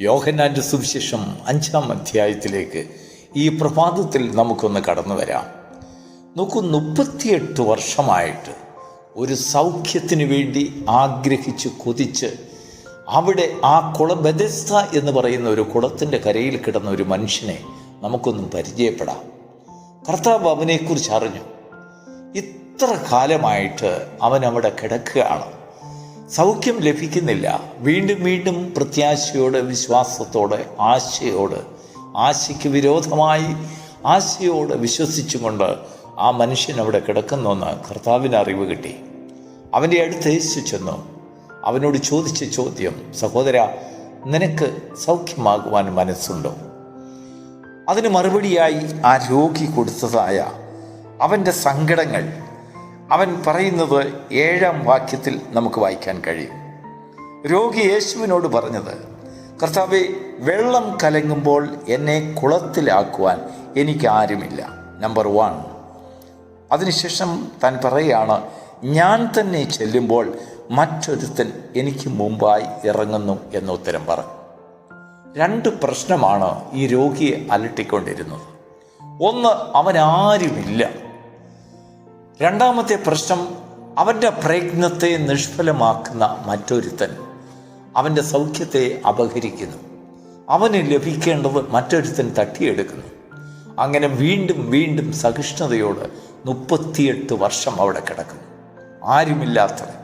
യോഹന്നാന്റെ സുവിശേഷം അഞ്ചാം അധ്യായത്തിലേക്ക് ഈ പ്രഭാതത്തിൽ നമുക്കൊന്ന് കടന്നു വരാം. നോക്കൂ മുപ്പത്തിയെട്ട് വർഷമായിട്ട് ഒരു സൗഖ്യത്തിന് വേണ്ടി ആഗ്രഹിച്ച് കൊതിച്ച് അവിടെ ആ കുള ബദസ്ത എന്ന് പറയുന്ന ഒരു കുളത്തിന്റെ കരയിൽ കിടന്ന ഒരു മനുഷ്യനെ നമുക്കൊന്നും പരിചയപ്പെടാം. കർത്താവ് അവനെക്കുറിച്ച് അറിഞ്ഞു. ഇത്ര കാലമായിട്ട് അവൻ അവിടെ കിടക്കുകയാണ്. സൗഖ്യം ലഭിക്കുന്നില്ല. വീണ്ടും വീണ്ടും പ്രത്യാശയോടെ വിശ്വാസത്തോടെ ആശയോട് ആശയ്ക്ക് വിരോധമായി ആശയോട് വിശ്വസിച്ചുകൊണ്ട് ആ മനുഷ്യൻ അവിടെ കിടക്കുന്നുവെന്ന് കർത്താവിന് അറിവ് കിട്ടി. അവന്റെ അടുത്ത് യേശു ചെന്നു. അവനോട് ചോദിച്ച ചോദ്യം സഹോദര നിനക്ക് സൗഖ്യമാകുവാൻ മനസ്സുണ്ടോ? അതിന് മറുപടിയായി ആ രോഗി കൊടുത്തതായ അവന്റെ സങ്കടങ്ങൾ അവൻ പറയുന്നത് ഏഴാം വാക്യത്തിൽ നമുക്ക് വായിക്കാൻ കഴിയും. രോഗി യേശുവിനോട് പറഞ്ഞത് കർത്താവെ വെള്ളം കലങ്ങുമ്പോൾ എന്നെ കുളത്തിലാക്കുവാൻ എനിക്ക് ആരുമില്ല. നമ്പർ വൺ അതിനുശേഷം താൻ പറയുകയാണ് ഞാൻ തന്നെ ചെല്ലുമ്പോൾ മറ്റൊരുത്തൻ എനിക്ക് മുമ്പായി ഇറങ്ങുന്നു എന്ന ഉത്തരം പറഞ്ഞു രണ്ട് പ്രശ്നമാണ് ഈ രോഗിയെ അലട്ടിക്കൊണ്ടിരുന്നത്. ഒന്ന് അവനാരുമില്ല. രണ്ടാമത്തെ പ്രശ്നം അവന്റെ പ്രയത്നത്തെ നിഷ്ഫലമാക്കുന്ന മറ്റൊരുത്തൻ അവന്റെ സൗഖ്യത്തെ അപഹരിക്കുന്നു. അവന് ലഭിക്കേണ്ടത് മറ്റൊരുത്തൻ തട്ടിയെടുക്കുന്നു. അങ്ങനെ വീണ്ടും വീണ്ടും സഹിഷ്ണുതയോട് മുപ്പത്തിയെട്ട് വർഷം അവിടെ കിടക്കുന്നു. ആരുമില്ലാത്തവൻ.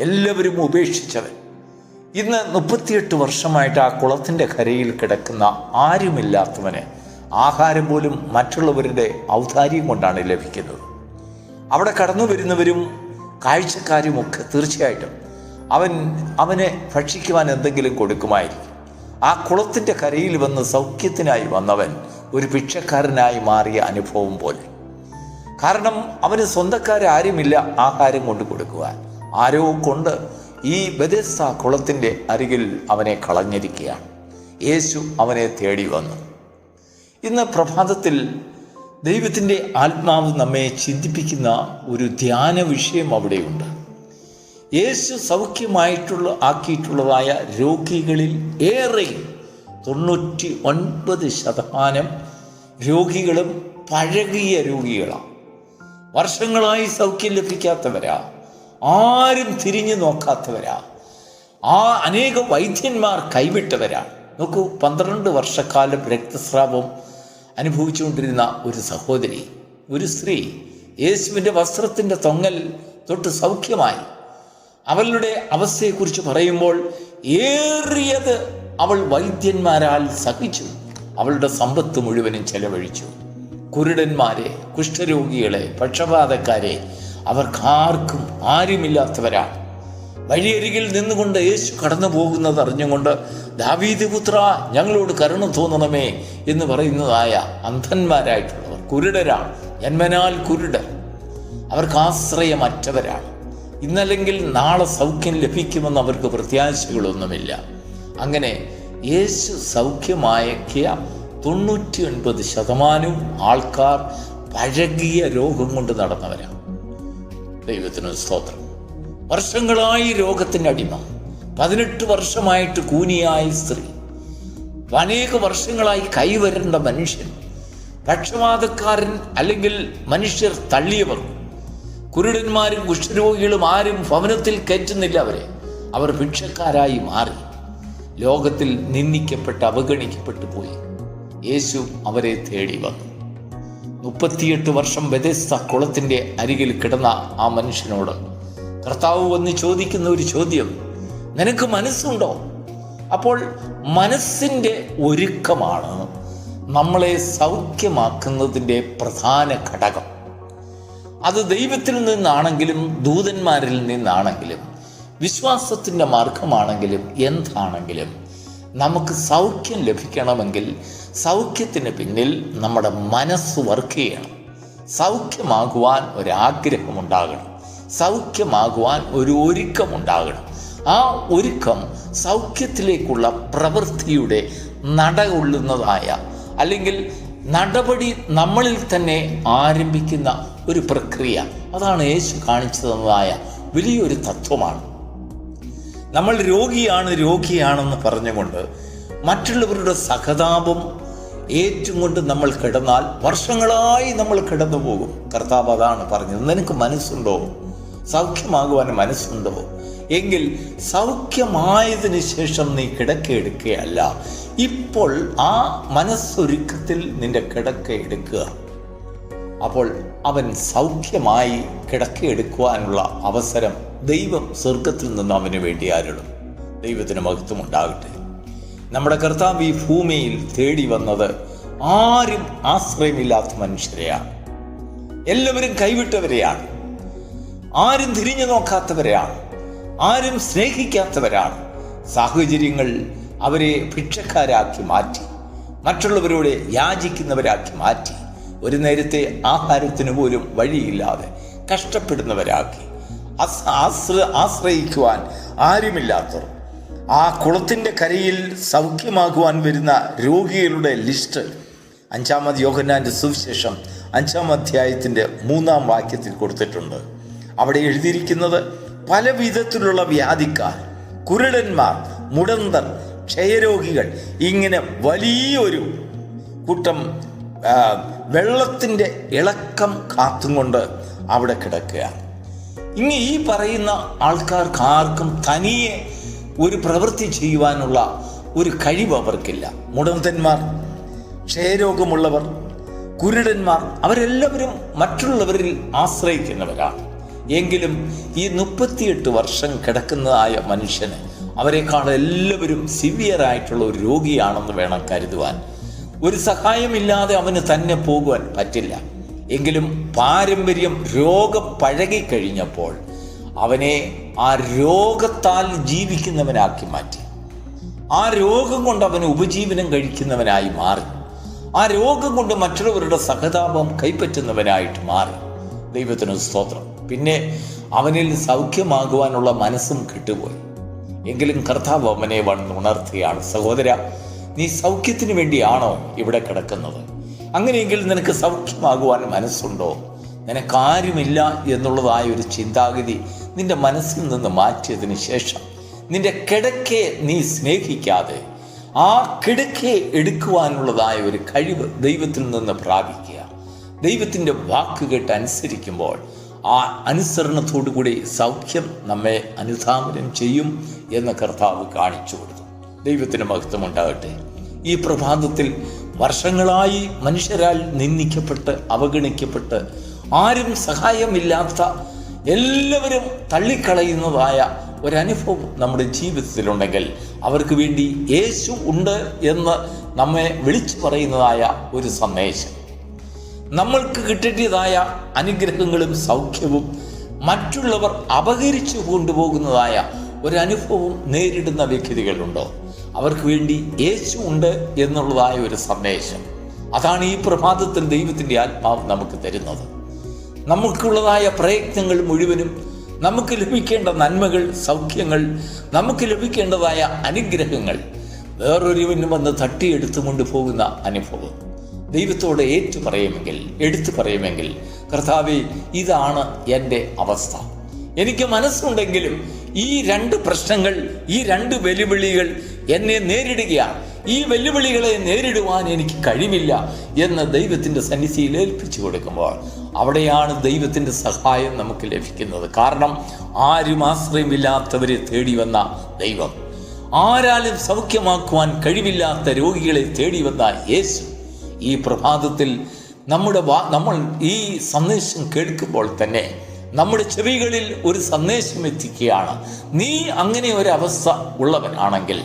എല്ലാവരും ഉപേക്ഷിച്ചവൻ. ഇന്ന് മുപ്പത്തിയെട്ട് വർഷമായിട്ട് ആ കുളത്തിന്റെ കരയിൽ കിടക്കുന്ന ആരുമില്ലാത്തവന് ആഹാരം പോലും മറ്റുള്ളവരുടെ ഔദാര്യം കൊണ്ടാണ് ലഭിക്കുന്നത്. അവിടെ കടന്നു വരുന്നവരും കാഴ്ചക്കാരുമൊക്കെ തീർച്ചയായിട്ടും അവൻ അവനെ ഭക്ഷിക്കുവാൻ എന്തെങ്കിലും കൊടുക്കുമായിരിക്കും. ആ കുളത്തിന്റെ കരയിൽ വന്ന് സൗഖ്യത്തിനായി വന്നവൻ ഒരു ഭിക്ഷക്കാരനായി മാറിയ അനുഭവം പോലെ. കാരണം അവന് സ്വന്തക്കാരാരുമില്ല ആഹാരം കൊണ്ട് കൊടുക്കുവാൻ. ആരോ കൊണ്ട് ഈ ബദസ്ത കുളത്തിന്റെ അരികിൽ അവനെ കളഞ്ഞിരിക്കുകയാണ്. യേശു അവനെ തേടി വന്നു. ഇന്ന് പ്രഭാതത്തിൽ ദൈവത്തിന്റെ ആത്മാവ് നമ്മെ ചിന്തിപ്പിക്കുന്ന ഒരു ധ്യാന വിഷയം അവിടെയുണ്ട്. യേശു സൗഖ്യമായിട്ടുള്ള ആക്കിയിട്ടുള്ളതായ രോഗികളിൽ ഏറെ തൊണ്ണൂറ്റി ഒൻപത് ശതമാനം രോഗികളും പഴകിയ രോഗികളാണ്. വർഷങ്ങളായി സൗഖ്യം ലഭിക്കാത്തവരാ ആരും തിരിഞ്ഞു നോക്കാത്തവരാ ആ അനേക വൈദ്യന്മാർ കൈവിട്ടവരാ നോക്കൂ പന്ത്രണ്ട് വർഷക്കാലം രക്തസ്രാവം അനുഭവിച്ചുകൊണ്ടിരുന്ന ഒരു സഹോദരി ഒരു സ്ത്രീ യേശുവിന്റെ വസ്ത്രത്തിന്റെ തൊങ്ങൽ തൊട്ട് സൗഖ്യമായി. അവളുടെ അവസ്ഥയെക്കുറിച്ച് പറയുമ്പോൾ ഏറിയത് അവൾ വൈദ്യന്മാരാൽ സഹിച്ചു. അവളുടെ സമ്പത്ത് മുഴുവനും ചെലവഴിച്ചു. കുരുടന്മാരെ കുഷ്ഠരോഗികളെ പക്ഷപാതക്കാരെ അവർക്കാർക്കും ആരുമില്ലാത്തവരാണ്. വഴിയരികിൽ നിന്നുകൊണ്ട് യേശു കടന്നു പോകുന്നത് അറിഞ്ഞുകൊണ്ട് ദാവീദ് പുത്ര ഞങ്ങളോട് കരുണ തോന്നണമേ എന്ന് പറയുന്നതായ അന്ധന്മാരായിട്ടുള്ളവർ കുരുടരാണ്. ജന്മനാൽ കുരുടർ. അവർക്ക് ആശ്രയമറ്റവരാണ്. ഇന്നല്ലെങ്കിൽ നാളെ സൗഖ്യം ലഭിക്കുമെന്ന് അവർക്ക് പ്രത്യാശകളൊന്നുമില്ല. അങ്ങനെ യേശു സൗഖ്യമായക്കിയ തൊണ്ണൂറ്റി ഒൻപത് ശതമാനവും ആൾക്കാർ പഴകിയ രോഗം കൊണ്ട് നടന്നവരാണ്. ദൈവത്തിന് സ്തോത്രം. വർഷങ്ങളായി രോഗത്തിന്റെ അടിമ പതിനെട്ട് വർഷമായിട്ട് കൂനിയായ സ്ത്രീ അനേക വർഷങ്ങളായി കൈവരേണ്ട മനുഷ്യൻ പക്ഷപാതക്കാരൻ അല്ലെങ്കിൽ മനുഷ്യർ തള്ളിയവർ കുരുടന്മാരും കുഷ്ഠരോഗികളും ആരും ഭവനത്തിൽ കയറ്റുന്നില്ല അവരെ. അവർ ഭിക്ഷക്കാരായി മാറി. ലോകത്തിൽ നിന്ദിക്കപ്പെട്ട് അവഗണിക്കപ്പെട്ടു പോയി. യേശു അവരെ തേടി വന്നു. മുപ്പത്തിയെട്ട് വർഷം വ്യത്യസ്ത കുളത്തിന്റെ അരികിൽ കിടന്ന ആ മനുഷ്യനോട് കർത്താവ് വന്ന് ചോദിക്കുന്ന ഒരു ചോദ്യം നിനക്ക് മനസ്സുണ്ടോ? അപ്പോൾ മനസ്സിന്റെ ഒരുക്കമാണ് നമ്മളെ സൗഖ്യമാക്കുന്നതിന്റെ പ്രധാന ഘടകം. അത് ദൈവത്തിൽ നിന്നാണെങ്കിലും ദൂതന്മാരിൽ നിന്നാണെങ്കിലും വിശ്വാസത്തിന്റെ മാർഗമാണെങ്കിലും എന്താണെങ്കിലും നമുക്ക് സൗഖ്യം ലഭിക്കണമെങ്കിൽ സൗഖ്യത്തിന് പിന്നിൽ നമ്മുടെ മനസ്സ് വർക്ക് ചെയ്യണം. സൗഖ്യമാകുവാൻ ഒരാഗ്രഹമുണ്ടാകണം. സൗഖ്യമാകുവാൻ ഒരു ഒരുക്കമുണ്ടാകണം. ആ ഒരുക്കം സൗഖ്യത്തിലേക്കുള്ള പ്രവൃത്തിയുടെ നടകൊള്ളുന്നതായ അല്ലെങ്കിൽ നടപടി നമ്മളിൽ തന്നെ ആരംഭിക്കുന്ന ഒരു പ്രക്രിയ. അതാണ് യേശു കാണിച്ചു തന്നതായ വലിയൊരു തത്വമാണ്. നമ്മൾ രോഗിയാണ് രോഗിയാണെന്ന് പറഞ്ഞുകൊണ്ട് മറ്റുള്ളവരുടെ സഹതാപം ഏറ്റുകൊണ്ട് നമ്മൾ കിടന്നാൽ വർഷങ്ങളായി നമ്മൾ കിടന്നു പോകും കർത്താവ് അതാണ് പറഞ്ഞത്. നിനക്ക് മനസ്സുണ്ടോ? സൗഖ്യമാകുവാൻ മനസ്സുണ്ടോ? എങ്കിൽ സൗഖ്യമായതിനു ശേഷം നീ കിടക്ക എടുക്കുകയല്ല. ഇപ്പോൾ ആ മനസ്സൊരുക്കത്തിൽ നിന്റെ കിടക്ക എടുക്കുക. അപ്പോൾ അവൻ സൗഖ്യമായി കിടക്കയെടുക്കുവാനുള്ള അവസരം ദൈവം സ്വർഗത്തിൽ നിന്ന് അവന് വേണ്ടി ആരുടും ദൈവത്തിന് മഹത്വം ഉണ്ടാകട്ടെ. നമ്മുടെ കർത്താവ് ഈ ഭൂമിയിൽ തേടി വന്നത് ആരും ആശ്രയമില്ലാത്ത മനുഷ്യരെയാണ്. എല്ലാവരും കൈവിട്ടവരെയാണ്. ആരും തിരിഞ്ഞു നോക്കാത്തവരെയാണ്. ആരും സ്നേഹിക്കാത്തവരാണ്. സാഹചര്യങ്ങൾ അവരെ ഭിക്ഷക്കാരാക്കി മാറ്റി മറ്റുള്ളവരോട് യാചിക്കുന്നവരാക്കി മാറ്റി ഒരു നേരത്തെ ആഹാരത്തിന് പോലും വഴിയില്ലാതെ കഷ്ടപ്പെടുന്നവരാക്കി. ആശ്ര ആശ്രയിക്കുവാൻ ആരുമില്ലാത്തവർ. ആ കുളത്തിന്റെ കരയിൽ സൗഖ്യമാകുവാൻ വരുന്ന രോഗികളുടെ ലിസ്റ്റ്. അഞ്ചാമത് യോഹന്നാന്റെ സുവിശേഷം അഞ്ചാം അധ്യായത്തിന്റെ മൂന്നാം വാക്യത്തിൽ കൊടുത്തിട്ടുണ്ട്. അവിടെ എഴുതിയിരിക്കുന്നത് പല വിധത്തിലുള്ള വ്യാധിക്കാർ കുരുടന്മാർ മുടന്തർ ക്ഷയരോഗികൾ ഇങ്ങനെ വലിയൊരു കൂട്ടം വെള്ളത്തിന്റെ ഇളക്കം കാത്തുകൊണ്ട് അവിടെ കിടക്കുകയാണ്. ഇനി ഈ പറയുന്ന ആൾക്കാർക്ക് ആർക്കും തനിയെ ഒരു പ്രവൃത്തി ചെയ്യുവാനുള്ള ഒരു കഴിവ് അവർക്കില്ല. മുടന്തന്മാർ ക്ഷയരോഗമുള്ളവർ കുരുടന്മാർ അവരെല്ലാവരും മറ്റുള്ളവരിൽ ആശ്രയിക്കുന്നവരാണ്. എങ്കിലും ഈ മുപ്പത്തിയെട്ട് വർഷം കിടക്കുന്നതായ മനുഷ്യന് അവരെക്കാൾ എല്ലാവരും സിവിയറായിട്ടുള്ള ഒരു രോഗിയാണെന്ന് വേണം കരുതുവാൻ. ഒരു സഹായമില്ലാതെ അവന് തന്നെ പോകുവാൻ പറ്റില്ല. എങ്കിലും പാരമ്പര്യം രോഗം പഴകിക്കഴിഞ്ഞപ്പോൾ അവനെ ആ രോഗത്താൽ ജീവിക്കുന്നവനാക്കി മാറ്റി. ആ രോഗം കൊണ്ട് അവന് ഉപജീവനം കഴിക്കുന്നവനായി മാറി. ആ രോഗം കൊണ്ട് മറ്റുള്ളവരുടെ സഹതാപം കൈപ്പറ്റുന്നവനായിട്ട് മാറി. ദൈവത്തിന് സ്തോത്രം. പിന്നെ അവനിൽ സൗഖ്യമാകുവാനുള്ള മനസ്സും കിട്ടുപോയി. എങ്കിലും കർത്താവ് അവനെ ഉണർത്തിയാണ് സഹോദര നീ സൗഖ്യത്തിന് വേണ്ടിയാണോ ഇവിടെ കിടക്കുന്നത്? അങ്ങനെയെങ്കിൽ നിനക്ക് സൗഖ്യമാകുവാൻ മനസ്സുണ്ടോ? നിനക്കാരുമില്ല എന്നുള്ളതായ ഒരു ചിന്താഗതി നിന്റെ മനസ്സിൽ നിന്ന് മാറ്റിയതിന് ശേഷം നിന്റെ കിടക്കയെ നീ സ്നേഹിക്കാതെ ആ കിടക്കയെ എടുക്കുവാനുള്ളതായ ഒരു കഴിവ് ദൈവത്തിൽ നിന്ന് പ്രാപിക്കുക. ദൈവത്തിന്റെ വാക്ക് കേട്ട് അനുസരിക്കുമ്പോൾ ആ അനുസരണത്തോടുകൂടി സൗഖ്യം നമ്മെ അനുധാമനം ചെയ്യും എന്ന കർത്താവ് കാണിച്ചു കൊടുത്തു. ദൈവത്തിന് മഹത്വം ഉണ്ടാകട്ടെ. ഈ പ്രഭാതത്തിൽ വർഷങ്ങളായി മനുഷ്യരാൽ നിന്ദിക്കപ്പെട്ട് അവഗണിക്കപ്പെട്ട് ആരും സഹായമില്ലാത്ത എല്ലാവരും തള്ളിക്കളയുന്നതായ ഒരനുഭവം നമ്മുടെ ജീവിതത്തിലുണ്ടെങ്കിൽ അവർക്ക് വേണ്ടി യേശു ഉണ്ട് എന്ന് നമ്മെ വിളിച്ചു പറയുന്നതായ ഒരു സന്ദേശം. നമ്മൾക്ക് കിട്ടേണ്ടതായ അനുഗ്രഹങ്ങളും സൗഖ്യവും മറ്റുള്ളവർ അപഹരിച്ചു കൊണ്ടുപോകുന്നതായ ഒരനുഭവം നേരിടുന്ന വ്യക്തികളുണ്ടോ? അവർക്ക് വേണ്ടി യേശു ഉണ്ട് എന്നുള്ളതായ ഒരു സന്ദേശം. അതാണ് ഈ പ്രഭാതത്തിൽ ദൈവത്തിന്റെ ആത്മാവ് നമുക്ക് തരുന്നത്. നമുക്കുള്ളതായ പ്രയത്നങ്ങൾ മുഴുവനും നമുക്ക് ലഭിക്കേണ്ട നന്മകൾ സൗഖ്യങ്ങൾ നമുക്ക് ലഭിക്കേണ്ടതായ അനുഗ്രഹങ്ങൾ വേറൊരുവനും വന്ന് തട്ടിയെടുത്തുകൊണ്ട് പോകുന്ന അനുഭവം. ദൈവത്തോട് ഏറ്റു പറയുമെങ്കിൽ എടുത്തു പറയുമെങ്കിൽ കർത്താവെ ഇതാണ് എന്റെ അവസ്ഥ. എനിക്ക് മനസ്സുണ്ടെങ്കിലും ഈ രണ്ട് പ്രശ്നങ്ങൾ ഈ രണ്ട് വെല്ലുവിളികൾ എന്നെ നേരിടുകയാണ്. ഈ വെല്ലുവിളികളെ നേരിടുവാൻ എനിക്ക് കഴിവില്ല എന്ന് ദൈവത്തിന്റെ സന്നിധിയിൽ ഏൽപ്പിച്ചു കൊടുക്കുമ്പോൾ അവിടെയാണ് ദൈവത്തിന്റെ സഹായം നമുക്ക് ലഭിക്കുന്നത്. കാരണം ആരും ആശ്രയമില്ലാത്തവരെ തേടി വന്ന ദൈവം. ആരാലും സൗഖ്യമാക്കുവാൻ കഴിവില്ലാത്ത രോഗികളെ തേടി വന്ന യേശു. ഈ പ്രഭാതത്തിൽ നമ്മുടെ വാ നമ്മൾ ഈ സന്ദേശം കേൾക്കുമ്പോൾ തന്നെ നമ്മുടെ ചെവികളിൽ ഒരു സന്ദേശം എത്തിക്കുകയാണ്. നീ അങ്ങനെ ഒരു അവസ്ഥ ഉള്ളവനാണെങ്കിൽ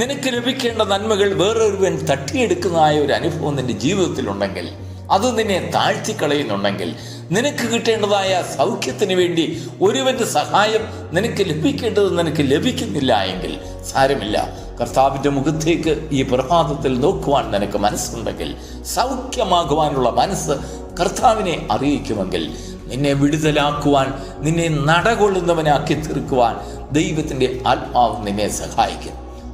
നിനക്ക് ലഭിക്കേണ്ട നന്മകൾ വേറൊരുവൻ തട്ടിയെടുക്കുന്നതായ ഒരു അനുഭവം നിന്റെ ജീവിതത്തിലുണ്ടെങ്കിൽ അത് നിന്നെ താഴ്ത്തിക്കളയുന്നുണ്ടെങ്കിൽ നിനക്ക് കിട്ടേണ്ടതായ സൗഖ്യത്തിന് വേണ്ടി ഒരുവന്റെ സഹായം നിനക്ക് ലഭിക്കേണ്ടത് നിനക്ക് ലഭിക്കുന്നില്ല എങ്കിൽ സാരമില്ല. കർത്താവിന്റെ മുഖത്തേക്ക് ഈ പ്രഭാതത്തിൽ നോക്കുവാൻ നിനക്ക് മനസ്സുണ്ടെങ്കിൽ സൗഖ്യമാകുവാനുള്ള മനസ്സ് കർത്താവിനെ അറിയിക്കുമെങ്കിൽ നിന്നെ വിടുതലാക്കുവാൻ നിന്നെ നടകൊള്ളുന്നവനാക്കി തീർക്കുവാൻ ദൈവത്തിന്റെ ആത്മാവ് നിന്നെ സഹായിക്കും.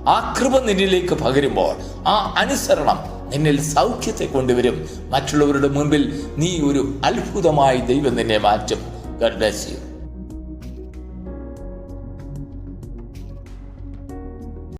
ആ കൃപ നിന്നിലേക്ക് പകരുമ്പോൾ ആ അനുസരണം നിന്നിൽ സൗഖ്യത്തെ കൊണ്ടുവരും. മറ്റുള്ളവരുടെ മുൻപിൽ നീ ഒരു അത്ഭുതമായി ദൈവം നിന്നെ മാറ്റും. ഗഡ്